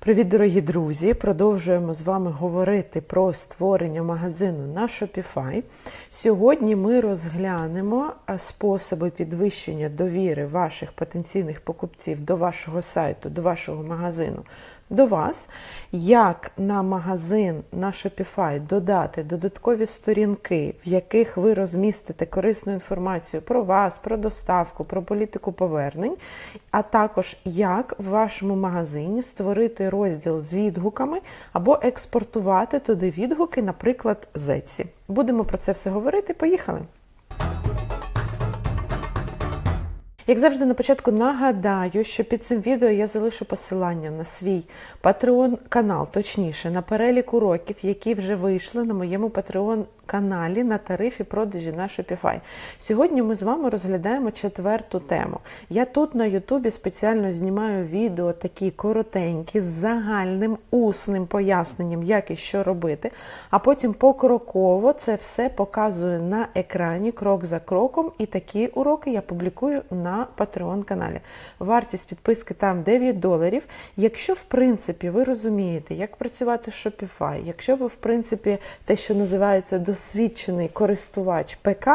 Привіт, дорогі друзі! Продовжуємо з вами говорити про створення магазину на Shopify. Сьогодні ми розглянемо способи підвищення довіри ваших потенційних покупців до вашого сайту, до вашого магазину. До вас, як на магазин на Shopify додати додаткові сторінки, в яких ви розмістите корисну інформацію про вас, про доставку, про політику повернень, а також як в вашому магазині створити розділ з відгуками або експортувати туди відгуки, наприклад, з Etsy. Будемо про це все говорити. Поїхали! Як завжди, на початку нагадаю, що під цим відео я залишу посилання на свій Patreon канал, точніше, на перелік уроків, які вже вийшли на моєму Patreon каналі на тарифі продажі на Shopify. Сьогодні ми з вами розглядаємо четверту тему. Я тут на Ютубі спеціально знімаю відео такі коротенькі, з загальним усним поясненням, як і що робити, а потім покроково це все показую на екрані крок за кроком, і такі уроки я публікую на Patreon каналі. Вартість підписки там 9 доларів. Якщо, в принципі, ви розумієте, як працювати з Shopify, якщо ви, в принципі, те, що називається досвідчений користувач ПК,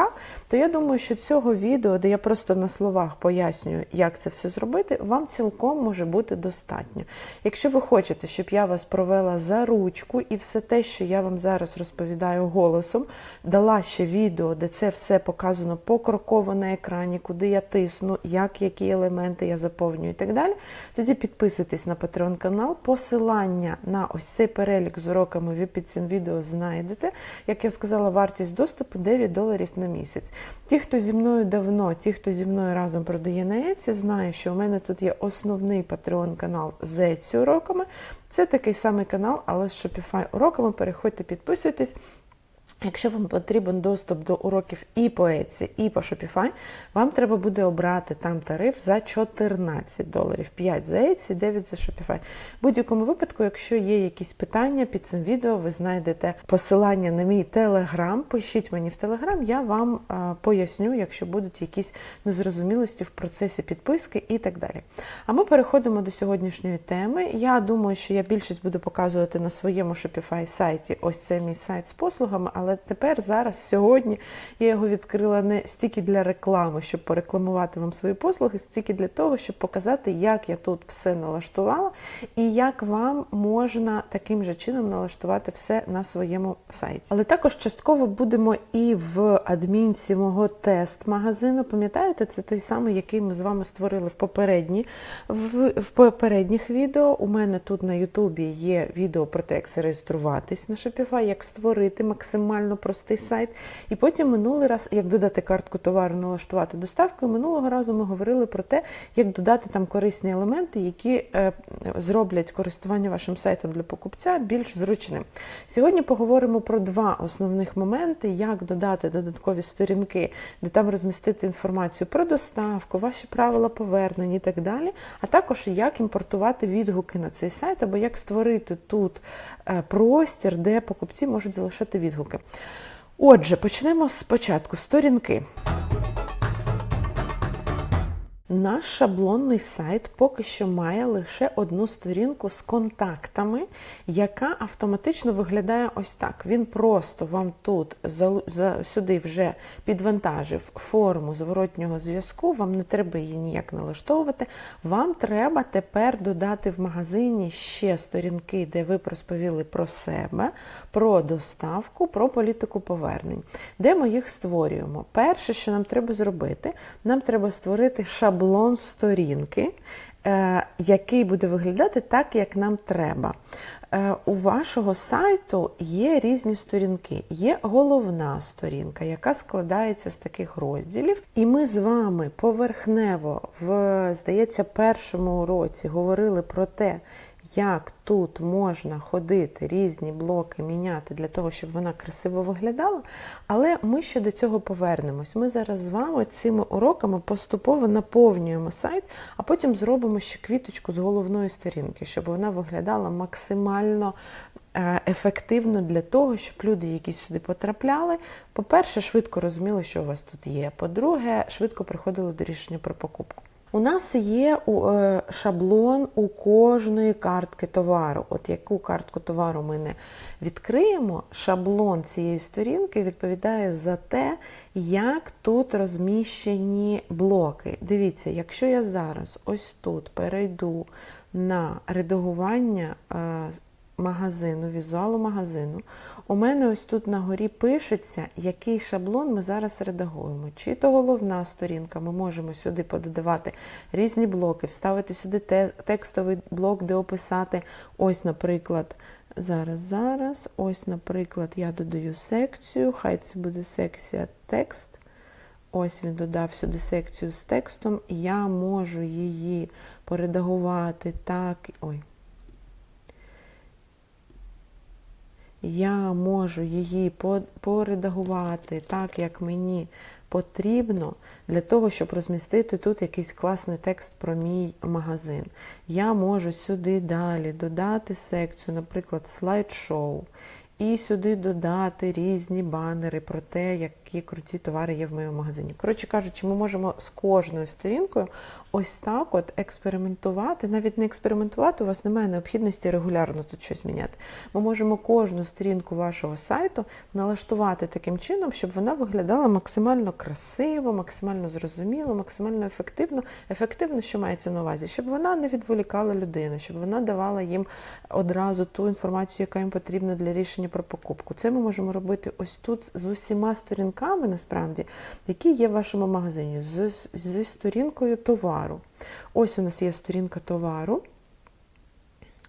то я думаю, що цього відео, де я просто на словах пояснюю, як це все зробити, вам цілком може бути достатньо. Якщо ви хочете, щоб я вас провела за ручку і все те, що я вам зараз розповідаю голосом, дала ще відео, де це все показано покроково на екрані, куди я тисну, як які елементи я заповнюю і так далі, тоді підписуйтесь на Patreon канал. Посилання на ось цей перелік з уроками ви під цим відео знайдете. Як я сказала, вартість доступу 9 доларів на місяць. Ті, хто зі мною давно, ті, хто зі мною разом продає на Еці, знає, що у мене тут є основний Patreon канал з Еці уроками. Це такий самий канал, але з Shopify уроками. Переходьте, підписуйтесь. Якщо вам потрібен доступ до уроків і по Etsy, і по Shopify, вам треба буде обрати там тариф за 14 доларів. 5 за Etsy, 9 за Shopify. В будь-якому випадку, якщо є якісь питання під цим відео, ви знайдете посилання на мій телеграм. Пишіть мені в телеграм, я вам а, поясню, якщо будуть якісь незрозумілості в процесі підписки і так далі. А ми переходимо до сьогоднішньої теми. Я думаю, що я більшість буду показувати на своєму Shopify сайті. Ось це мій сайт з послугами. Але тепер, зараз, сьогодні я його відкрила не стільки для реклами, щоб порекламувати вам свої послуги, стільки для того, щоб показати, як я тут все налаштувала, і як вам можна таким же чином налаштувати все на своєму сайті. Але також частково будемо і в адмінці мого тест-магазину. Пам'ятаєте, це той самий, який ми з вами створили в попередні в, в попередніх відео. У мене тут на Ютубі є відео про те, як зареєструватись на Shopify, як створити максимально простий сайт. І потім минулий раз, як додати картку товару, налаштувати доставку. І минулого разу ми говорили про те, як додати там корисні елементи, які е, зроблять користування вашим сайтом для покупця більш зручним. Сьогодні поговоримо про два основних моменти: як додати додаткові сторінки, де там розмістити інформацію про доставку, ваші правила повернень і так далі. А також як імпортувати відгуки на цей сайт, або як створити тут е, простір, де покупці можуть залишати відгуки. Отже, почнемо спочатку. Сторінки. Наш шаблонний сайт поки що має лише одну сторінку з контактами, яка автоматично виглядає ось так. Він просто вам тут сюди вже підвантажив форму зворотнього зв'язку, вам не треба її ніяк налаштовувати. Вам треба тепер додати в магазині ще сторінки, де ви розповіли про себе, про доставку, про політику повернень. Де ми їх створюємо? Перше, що нам треба зробити, нам треба створити шаблон шаблон сторінки, який буде виглядати так, як нам треба. У вашого сайту є різні сторінки. Є головна сторінка, яка складається з таких розділів. І ми з вами поверхнево, в, здається, першому уроці говорили про те, як тут можна ходити, різні блоки міняти для того, щоб вона красиво виглядала. Але ми ще до цього повернемось. Ми зараз з вами цими уроками поступово наповнюємо сайт, а потім зробимо ще квіточку з головної сторінки, щоб вона виглядала максимально ефективно для того, щоб люди, які сюди потрапляли, по-перше, швидко розуміли, що у вас тут є. По-друге, швидко приходили до рішення про покупку. У нас є е, шаблон у кожної картки товару. От яку картку товару ми не відкриємо, шаблон цієї сторінки відповідає за те, як тут розміщені блоки. Дивіться, якщо я зараз ось тут перейду на редагування е, магазину, візуалу магазину, у мене ось тут на горі пишеться, який шаблон ми зараз редагуємо. Чи то головна сторінка, ми можемо сюди пододавати різні блоки, вставити сюди текстовий блок, де описати, ось, наприклад, зараз, зараз, ось, наприклад, я додаю секцію, хай це буде секція текст. Ось він додав сюди секцію з текстом, я можу її поредагувати так. Ой. Я можу її поредагувати так, як мені потрібно, для того, щоб розмістити тут якийсь класний текст про мій магазин. Я можу сюди далі додати секцію, наприклад, слайд-шоу. І сюди додати різні банери про те, які круті товари є в моєму магазині. Коротше кажучи, ми можемо з кожною сторінкою ось так от експериментувати. Навіть не експериментувати, у вас немає необхідності регулярно тут щось міняти. Ми можемо кожну сторінку вашого сайту налаштувати таким чином, щоб вона виглядала максимально красиво, максимально зрозуміло, максимально ефективно. Ефективно, що мається на увазі, щоб вона не відволікала людину, щоб вона давала їм одразу ту інформацію, яка їм потрібна для рішення про покупку. Це ми можемо робити ось тут з усіма сторінками, насправді, які є в вашому магазині, з, зі сторінкою товару. Ось у нас є сторінка товару.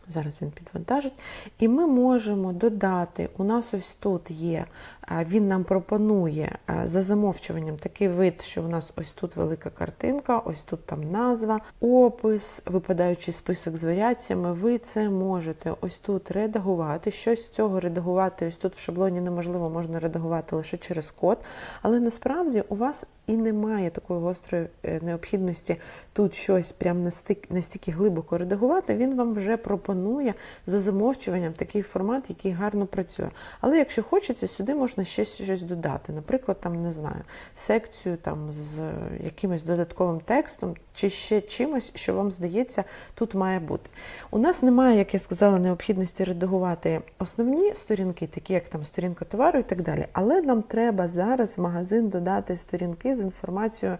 Зараз він підвантажить. І ми можемо додати, у нас ось тут є, він нам пропонує за замовчуванням такий вид, що у нас ось тут велика картинка, ось тут там назва, опис, випадаючий список з варіаціями. Ви це можете ось тут редагувати. Щось цього редагувати, ось тут в шаблоні неможливо, можна редагувати лише через код. Але насправді у вас і немає такої гострої е, необхідності тут щось прям настільки глибоко редагувати, він вам вже пропонує за замовчуванням такий формат, який гарно працює. Але якщо хочеться, сюди можна ще щось додати. Наприклад, там не знаю, секцію там з якимось додатковим текстом чи ще чимось, що вам здається, тут має бути. У нас немає, як я сказала, необхідності редагувати основні сторінки, такі як там сторінка товару і так далі. Але нам треба зараз в магазин додати сторінки з інформацією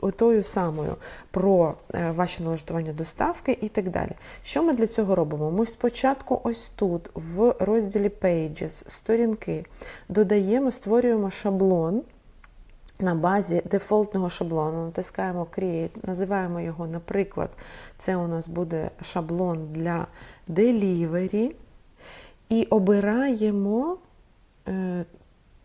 отою самою про е, ваші налаштування доставки і так далі. Що ми для цього робимо? Ми спочатку ось тут, в розділі Pages, сторінки, додаємо, створюємо шаблон. На базі дефолтного шаблону натискаємо Create, називаємо його, наприклад, це у нас буде шаблон для Delivery. І обираємо е,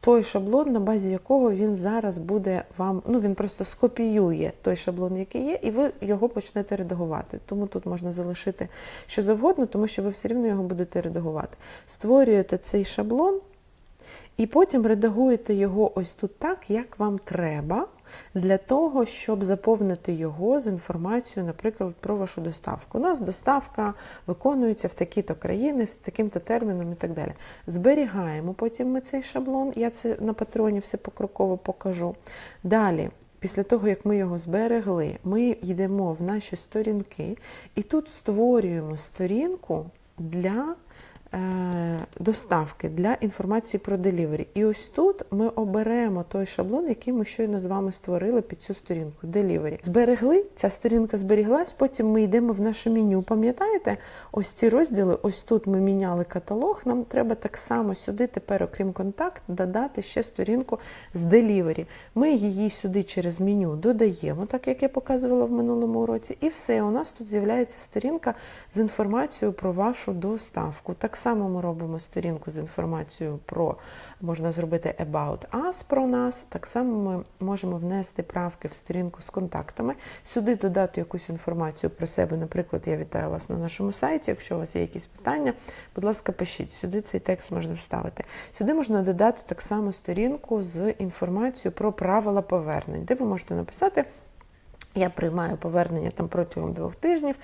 той шаблон, на базі якого він зараз буде вам, ну він просто скопіює той шаблон, який є, і ви його почнете редагувати. Тому тут можна залишити що завгодно, тому що ви все рівно його будете редагувати. Створюєте цей шаблон. І потім редагуєте його ось тут так, як вам треба, для того, щоб заповнити його з інформацією, наприклад, про вашу доставку. У нас доставка виконується в такі-то країни, з таким-то терміном і так далі. Зберігаємо потім ми цей шаблон, я це на патроні все покроково покажу. Далі. Після того, як ми його зберегли, ми йдемо в наші сторінки і тут створюємо сторінку для доставки для інформації про делівері. І ось тут ми оберемо той шаблон, який ми щойно з вами створили під цю сторінку делівері. Зберегли, ця сторінка зберіглась, потім ми йдемо в наше меню. Пам'ятаєте, ось ці розділи, ось тут ми міняли каталог. Нам треба так само сюди, тепер, окрім контакт, додати ще сторінку з делівері. Ми її сюди через меню додаємо, так як я показувала в минулому уроці, і все, у нас тут з'являється сторінка з інформацією про вашу доставку. Так само ми робимо сторінку з інформацією про, можна зробити About Us про нас. Так само ми можемо внести правки в сторінку з контактами, сюди додати якусь інформацію про себе. Наприклад, я вітаю вас на нашому сайті. Якщо у вас є якісь питання, будь ласка, пишіть. Сюди цей текст можна вставити. Сюди можна додати так само сторінку з інформацією про правила повернень, де ви можете написати. Я приймаю повернення там протягом двох тижнів,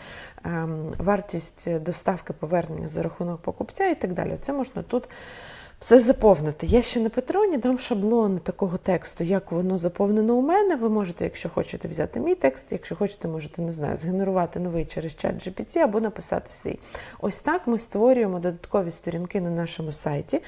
ем, вартість доставки повернення за рахунок покупця і так далі. Це можна тут все заповнити. Я ще на Патреоні дам шаблон такого тексту, як воно заповнено у мене. Ви можете, якщо хочете, взяти мій текст, якщо хочете, можете не знаю, згенерувати новий через чат GPT або написати свій. Ось так ми створюємо додаткові сторінки на нашому сайті.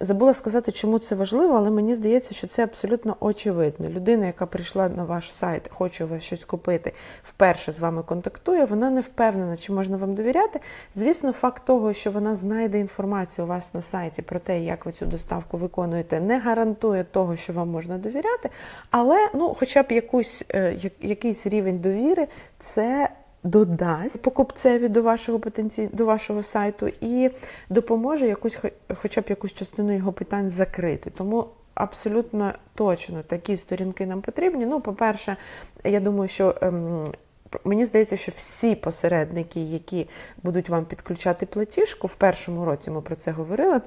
Забула сказати, чому це важливо, але мені здається, що це абсолютно очевидно. Людина, яка прийшла на ваш сайт, хоче у вас щось купити, вперше з вами контактує, вона не впевнена, чи можна вам довіряти. Звісно, факт того, що вона знайде інформацію у вас на сайті про те, як ви цю доставку виконуєте, не гарантує того, що вам можна довіряти. Але ну, хоча б якусь, е, якийсь рівень довіри, це додасть покупцеві до вашого потенці... до вашого сайту і допоможе якусь, хоча б якусь частину його питань закрити. Тому абсолютно точно такі сторінки нам потрібні. Ну, по-перше, я думаю, що. Ем... Мені здається, що всі посередники, які будуть вам підключати платіжку, в першому році ми про це говорили.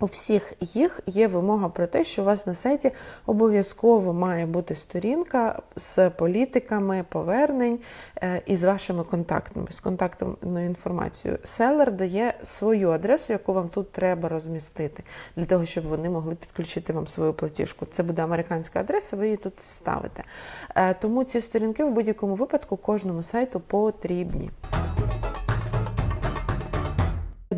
У всіх їх є вимога про те, що у вас на сайті обов'язково має бути сторінка з політиками повернень е, і з вашими контактами, з контактною інформацією. Селер дає свою адресу, яку вам тут треба розмістити, для того, щоб вони могли підключити вам свою платіжку. Це буде американська адреса, ви її тут ставите. Е, Тому ці сторінки в будь-якому випадку кожному сайту потрібні.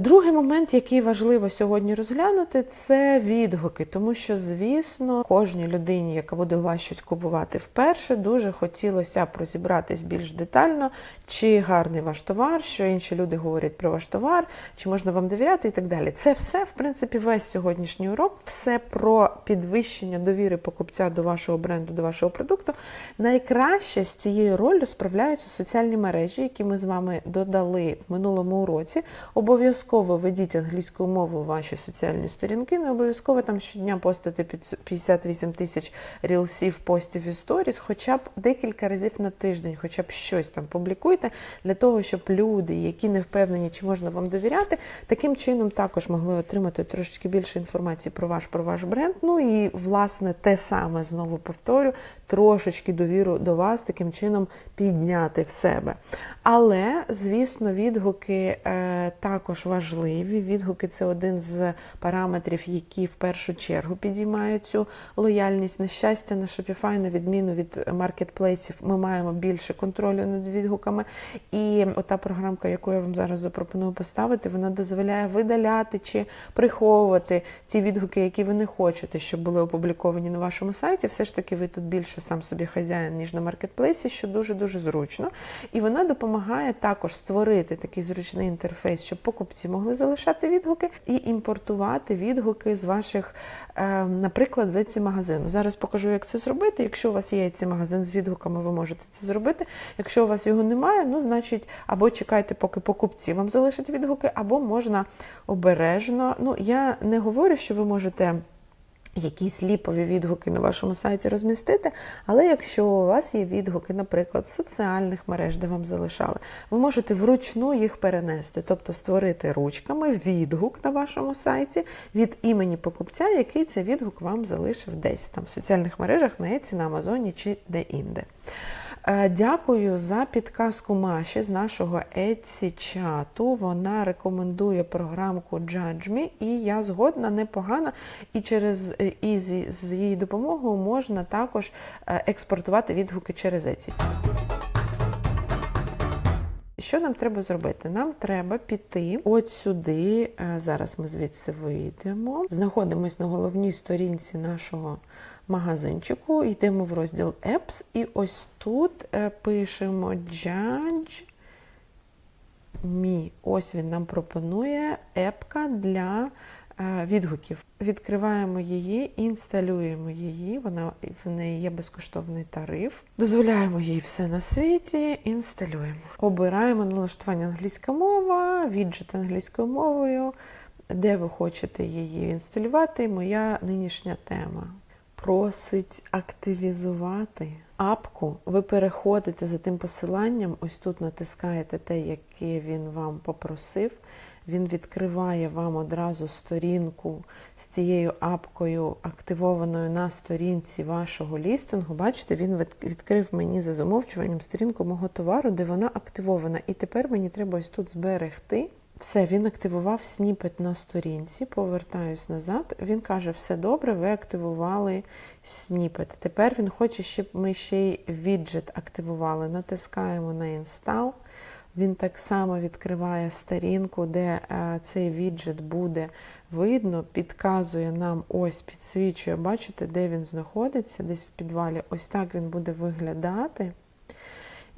Другий момент, який важливо сьогодні розглянути, це відгуки, тому що, звісно, кожній людині, яка буде у вас щось купувати вперше, дуже хотілося б розібратись більш детально, чи гарний ваш товар, що інші люди говорять про ваш товар, чи можна вам довіряти і так далі. Це все, в принципі, весь сьогоднішній урок, все про підвищення довіри покупця до вашого бренду, до вашого продукту. Найкраще з цією ролью справляються соціальні мережі, які ми з вами додали в минулому уроці. Обов'язково ведіть англійську мову в ваші соціальні сторінки. Не обов'язково там щодня постити 58 тисяч рілсів, постів і сторіс, хоча б декілька разів на тиждень, хоча б щось там публікуйте, для того, щоб люди, які не впевнені, чи можна вам довіряти, таким чином також могли отримати трошечки більше інформації про ваш про ваш бренд. Ну і власне те саме знову повторю, трошечки довіру до вас таким чином підняти в себе. Але, звісно, відгуки е, також важливі. Відгуки це один з параметрів, які в першу чергу підіймають цю лояльність. На щастя, на Shopify, на відміну від маркетплейсів, ми маємо більше контролю над відгуками. І ота програмка, яку я вам зараз запропоную поставити, вона дозволяє видаляти чи приховувати ті відгуки, які ви не хочете, щоб були опубліковані на вашому сайті. Все ж таки, ви тут більше сам собі хазяїн, ніж на маркетплейсі, що дуже дуже зручно. І вона допомагає також створити такий зручний інтерфейс, щоб покупці могли залишати відгуки і імпортувати відгуки з ваших, е, наприклад, з ці магазину. Зараз покажу, як це зробити. Якщо у вас є ці магазин з відгуками, ви можете це зробити. Якщо у вас його немає, ну значить або чекайте, поки покупці вам залишать відгуки, або можна обережно. Ну я не говорю, що ви можете. Якісь ліпові відгуки на вашому сайті розмістити, але якщо у вас є відгуки, наприклад, соціальних мереж, де вам залишали, ви можете вручну їх перенести, тобто створити ручками відгук на вашому сайті від імені покупця, який цей відгук вам залишив десь там в соціальних мережах, на Еці, на Амазоні чи де-інде. Е, Дякую за підказку Маші з нашого Etsy чату. Вона рекомендує програмку Judge Me, і я згодна непогано. І через е, і з, її допомогою можна також е, експортувати відгуки через Etsy. Що нам треба зробити? Нам треба піти от сюди. Зараз ми звідси вийдемо. Знаходимось на головній сторінці нашого магазинчику, йдемо в розділ Apps, і ось тут е, пишемо Judge Me. Ось він нам пропонує епка для е, відгуків. Відкриваємо її, інсталюємо її. Вона в неї є безкоштовний тариф. Дозволяємо їй все на світі, інсталюємо. Обираємо налаштування англійська мова, віджит англійською мовою, де ви хочете її інсталювати. Моя нинішня тема. Просить активізувати апку. Ви переходите за тим посиланням, ось тут натискаєте те, яке він вам попросив. Він відкриває вам одразу сторінку з цією апкою, активованою на сторінці вашого лістингу. Бачите, він відкрив мені за замовчуванням сторінку мого товару, де вона активована. І тепер мені треба ось тут зберегти Все, він активував сніпет на сторінці. Повертаюсь назад. Він каже: все добре, ви активували сніпет. Тепер він хоче, щоб ми ще й віджит активували. Натискаємо на інстал. Він так само відкриває сторінку, де е, цей віджит буде видно, підказує нам, ось підсвічує, бачите, де він знаходиться, десь в підвалі. Ось так він буде виглядати.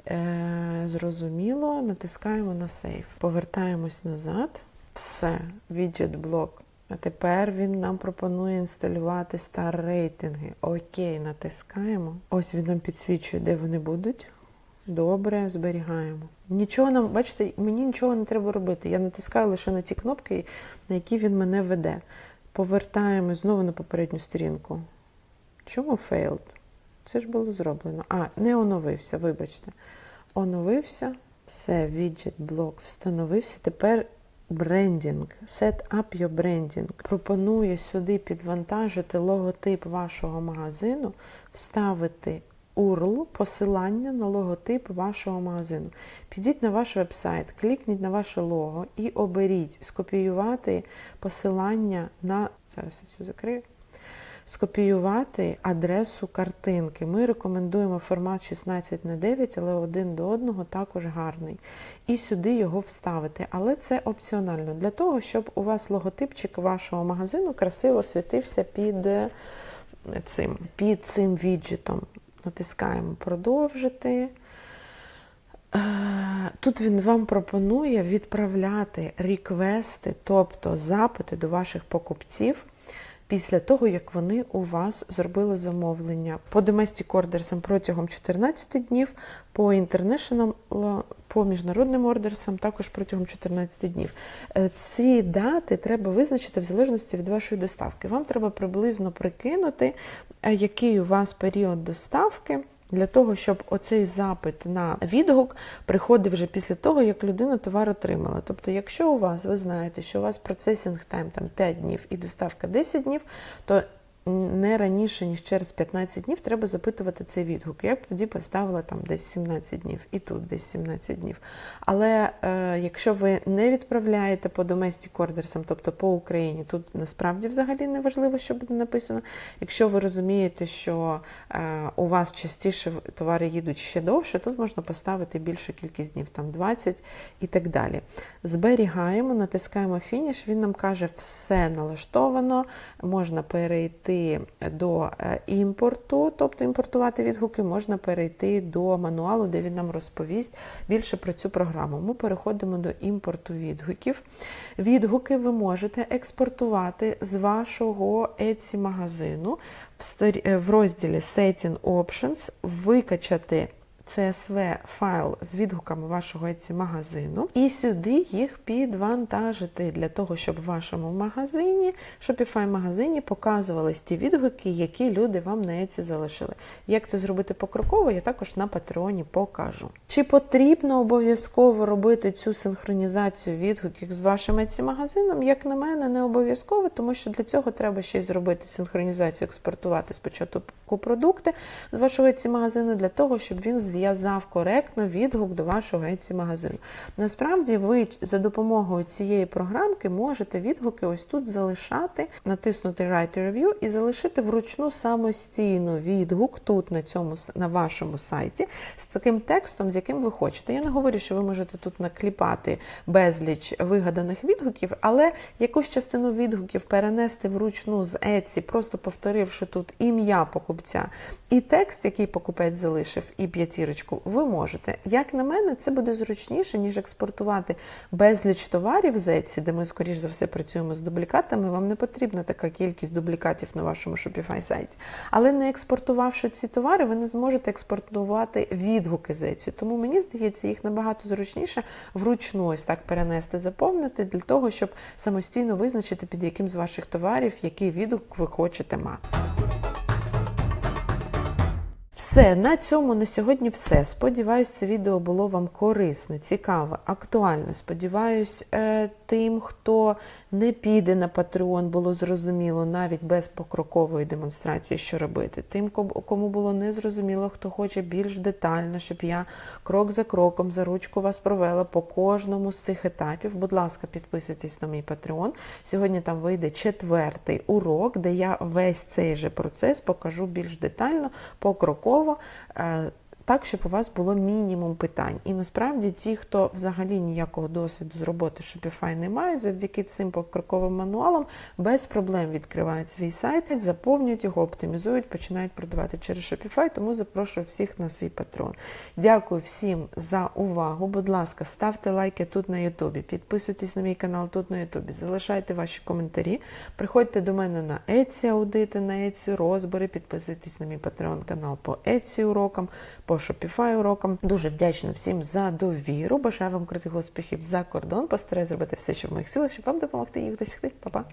Е, зрозуміло, натискаємо на сейф. Повертаємось назад. Все, віджит блок. А тепер він нам пропонує інсталювати стар рейтинги. Окей, натискаємо. Ось він нам підсвічує, де вони будуть. Добре, зберігаємо. Нічого нам, бачите, мені нічого не треба робити. Я натискаю лише на ті кнопки, на які він мене веде. Повертаємось знову на попередню сторінку. Чому failed? Це ж було зроблено. А, не оновився, вибачте. Оновився. Все, віджит, блок встановився. Тепер брендінг. Set up your branding. Пропонує сюди підвантажити логотип вашого магазину, вставити URL, посилання на логотип вашого магазину. Підіть на ваш вебсайт, клікніть на ваше лого і оберіть скопіювати посилання на. Зараз я цю закрию скопіювати адресу картинки. Ми рекомендуємо формат 16 на 9, але один до одного також гарний. І сюди його вставити. Але це опціонально для того, щоб у вас логотипчик вашого магазину красиво світився під цим, під цим віджитом. Натискаємо продовжити. Е, Тут він вам пропонує відправляти реквести, тобто запити до ваших покупців після того, як вони у вас зробили замовлення по domestic orders протягом 14 днів, по international, по міжнародним ордерсам також протягом 14 днів. Е, Ці дати треба визначити в залежності від вашої доставки. Вам треба приблизно прикинути, е, який у вас період доставки. Для того, щоб оцей запит на відгук приходив вже після того, як людина товар отримала. Тобто, якщо у вас, ви знаєте, що у вас процесінг тайм там 5 днів і доставка 10 днів, то не раніше, ніж через 15 днів треба запитувати цей відгук. Я б тоді поставила там десь 17 днів, і тут десь 17 днів. Але е, якщо ви не відправляєте по domestic orders, тобто по Україні, тут насправді взагалі не важливо, що буде написано. Якщо ви розумієте, що е, у вас частіше товари їдуть ще довше, тут можна поставити більшу кількість днів, там 20 і так далі. Зберігаємо, натискаємо фініш, він нам каже, все налаштовано, можна перейти до е, імпорту, тобто імпортувати відгуки, можна перейти до мануалу, де він нам розповість більше про цю програму. Ми переходимо до імпорту відгуків. Відгуки ви можете експортувати з вашого Etsy магазину в розділі Setting Options, викачати. CSV файл з відгуками вашого Etsy магазину, і сюди їх підвантажити для того, щоб в вашому магазині, Shopify магазині показувались ті відгуки, які люди вам на Etsy залишили. Як це зробити покроково, я також на Патреоні покажу. Чи потрібно обов'язково робити цю синхронізацію відгуків з вашим Etsy магазином? Як на мене, не обов'язково, тому що для цього треба ще й зробити синхронізацію, експортувати спочатку продукти з вашого Etsy магазину для того, щоб він зв'язав коректно відгук до вашого Etsy магазину. Насправді, ви за допомогою цієї програмки можете відгуки ось тут залишати, натиснути Write a Review і залишити вручну самостійно відгук тут, на цьому на вашому сайті, з таким текстом, з яким ви хочете. Я не говорю, що ви можете тут накліпати безліч вигаданих відгуків, але якусь частину відгуків перенести вручну з Etsy, просто повторивши тут ім'я покупця і текст, який покупець залишив, і п'ятірочку, ви можете. Як на мене, це буде зручніше, ніж експортувати безліч товарів з Etsy, де ми, скоріш за все, працюємо з дублікатами. Вам не потрібна така кількість дублікатів на вашому Shopify сайті. Але не експортувавши ці товари, ви не зможете експортувати відгуки з Etsy. Тому мені здається, їх набагато зручніше вручну ось так перенести, заповнити для того, щоб самостійно визначити, під яким з ваших товарів який відгук ви хочете мати. Все, на цьому на сьогодні все. Сподіваюсь, це відео було вам корисне, цікаве, актуальне. Сподіваюсь, е, тим, хто не піде на Patreon, було зрозуміло навіть без покрокової демонстрації, що робити. Тим, кому було незрозуміло, хто хоче більш детально, щоб я крок за кроком за ручку вас провела по кожному з цих етапів. Будь ласка, підписуйтесь на мій Patreon. Сьогодні там вийде четвертий урок, де я весь цей же процес покажу більш детально, покроково. Е, Так, щоб у вас було мінімум питань. І насправді ті, хто взагалі ніякого досвіду з роботи Shopify не мають, завдяки цим покроковим мануалам без проблем відкривають свій сайт, заповнюють його, оптимізують, починають продавати через Shopify, тому запрошую всіх на свій патрон. Дякую всім за увагу. Будь ласка, ставте лайки тут на Ютубі, підписуйтесь на мій канал тут на Ютубі, залишайте ваші коментарі. Приходьте до мене на Etsy аудити, на Etsy розбори, підписуйтесь на мій Patreon канал по Etsy урокам, по Shopify урокам. Дуже вдячна всім за довіру. Бажаю вам крутих успіхів за кордон. Постараюсь зробити все, що в моїх силах, щоб вам допомогти їх досягти. Па-па!